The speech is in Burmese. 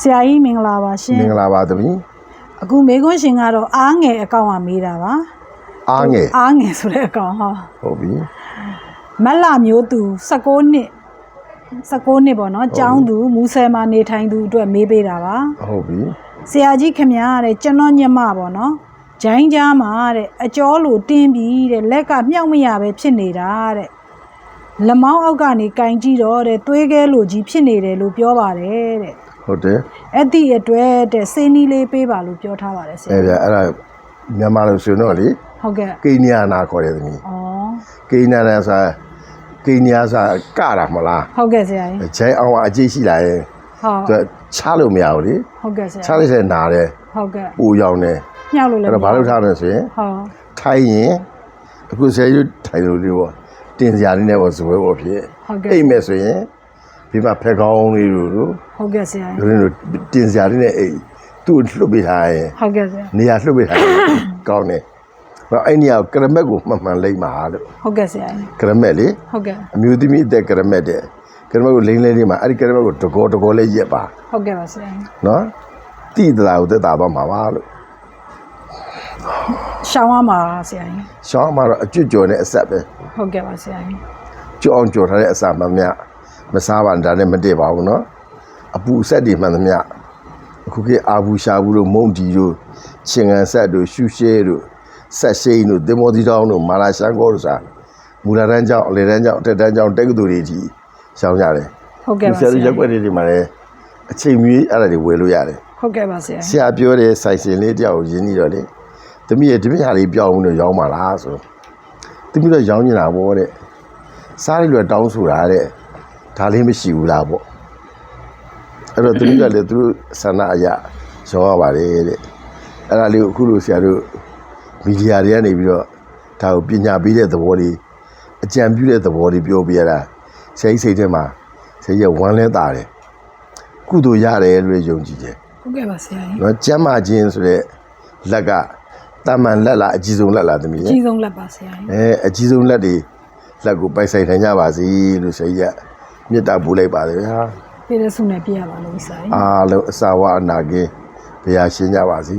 ဆရာကြီးမင်္ဂလာပါရှင်မင်္ဂလာပါသမီးအခုမေခွန်းရှင်ကတော့အားငယ်အကောင့်ကမေးတာပါအားငယ်အားငယ်ဆိုတဲ့အကောင့်ဟာဟုတ်ပြီမက်လာမျိုးသူ16နှစ်16နှစ်ပေါ့နော်ကျောင်းသူမူဆယ်မှာနေထိုင်သူအတွက်မေးပေးတာပါဟုတ်ပြီဆရာကြီးခင်ဗျားတဲ့ကျွန်တော်ညမပေါ့နော်ဂျိုင်းကြားမှာတဲ့အကျော်လိုတင်းပြီးတဲ့လက်ကမြောက်မရပဲဖြစ်နေတာတဲ့လက်မောင်းအောက်ကနေကင်ကြည့်တော့တဲ့သွေးခဲလိုကြီးဖြစ်နေတယ်လို့ပြောပါတယ်တဲ့ ဟုတ်တယ်အဲ့ဒီအတွက်တဲ့စေးနီးလေးပေးပါလို့ပြောထားပါတယ်ဆရာအဲဗျအဲ့ဒါမြန်မာလိုဆိုတော့လေဟုတ်ကဲ့ကိညာနာခေါ်တယ်သမီးဩကိညာနာဆိုကိညာဆိုကတာမလားဟုတ်ကဲ့ဆရာကြီးဂျိုင်းအောင်အကြည့်ရှိလာရင်ဟုတ်သူချလို့မရဘူးလေဟုတ်ကဲ့ဆရာချလိုက်တဲ့နာတယ်ဟုတ်ကဲ့ပူရောင်တယ်ညှောက်လို့လည်းအဲ့တော့ဘာလို့ထားလဲဆိုရင်ဟုတ်ထိုင်ရင်အခုဆယ်ရွထိုင်လို့လေးပေါ့တင်စရာလေးနဲ့ပေါ့ဇပွဲပေါ့ဖြစ်ဟုတ်ကဲ့အိတ်မဲ့ဆိုရင် ဒီမှာဖက်ကောင်းလေးတို့တို့ဟုတ်ကဲ့ဆရာကြီးလူတွေတို့တင်စရာလေးနဲ့အိတ်သူ့ကိုလှုပ်ပေးထားရင်ဟုတ်ကဲ့ဆရာနေရာလှုပ်ပေးထားရင်ကောင်းတယ်။တော့အဲ့နေရာကိုကရမက်ကိုမှန်မှန်လိမ့်ပါလို့ဟုတ်ကဲ့ဆရာကြီးကရမက်လေဟုတ်ကဲ့အမျိုးသမီးအသက်ကရမက်တဲ့ကရမက်ကိုလိမ့်လိမ့်လေးမှာအဲ့ဒီကရမက်ကိုတကောတကောလေးရက်ပါဟုတ်ကဲ့ပါဆရာကြီးနော်တိတလာကိုသက်သာတော့မှာပါလို့ရှောင်းရမှာဆရာကြီးရှောင်းမှာတော့အကျွတ်ကြော်နဲ့အဆက်ပဲဟုတ်ကဲ့ပါဆရာကြီးကြောက်အောင်ကြော်ထားတဲ့အစာမှန်မြ မစားပါနဲ့ဒါနဲ့မတည့်ပါဘူးနော်အပူအဆက်တွေမှန်သမျှအခုခေတ်အာဘူးရှာဘူးတို့မုံဒီတို့ချင်းကန်ဆက်တို့ရှူရှဲတို့ဆက်ရှိန်တို့သင်္ဘောတီတောင်းတို့မာလာရှန်ကောတို့စာမူလာတန်းကျောင်းအလေတန်းကျောင်းအတက်တန်းကျောင်းတက္ကသိုလ်တွေကြီးရှောင်းကြတယ်ဟုတ်ကဲ့ပါဆဆရာရာတို့ကြီးရက်ွက်တွေဒီမှာလည်းအချိန်မီအဲ့ဒါတွေဝယ်လို့ရတယ်ဟုတ်ကဲ့ပါဆရာဆကြီးရာပြောတဲ့စိုက်စင်လေးတယောက်ကိုရင်းနေတော့လေသမီးရဲ့တပည့်ဟာလေးပြောင်းလို့ရောင်းပါလားဆိုသမီးတော့ရောင်းနေတာပေါ့တဲ့စားရလို့တောင်းဆိုတာတဲ့ ဒါလေးမရှိဘူးလားပေါ့အဲ့တော့သမီးကလည်းသူတို့ဆန္ဒအရရောင်းရပါတယ်တဲ့အဲ့ဒါလေးကိုအခုလိုဆရာတို့မီဒီယာတွေကနေပြီးတော့ဒါကိုပညာပေးတဲ့သဘောလေးအကြံပြုတဲ့သဘောလေးပြောပြရတာဆရာကြီးစိတ်ထဲမှာဆရာကြီးကဝမ်းလဲတာတယ်ကုသိုလ်ရတယ်လို့ယုံကြည်တယ်ဟုတ်ကဲ့ပါဆရာကြီးနော်ကျမ်းမာခြင်းဆိုတဲ့လက်ကတာမန်လက်လားအကြီးဆုံးလက်လားသမီးအကြီးဆုံးလက်ပါဆရာကြီးအဲအကြီးဆုံးလက်တွေလက်ကိုပိုက်ဆိုင်နိုင်ကြပါစေလို့ဆရာကြီးက မေတ္တာပို့လိုက်ပါတယ်ဗျာပြည့်တဲ့ဆုနဲ့ပြရပါလို့ဆရာကြီးအားလုံးအစာဝအနာကင်းဘုရားရှင်ကြပါစေ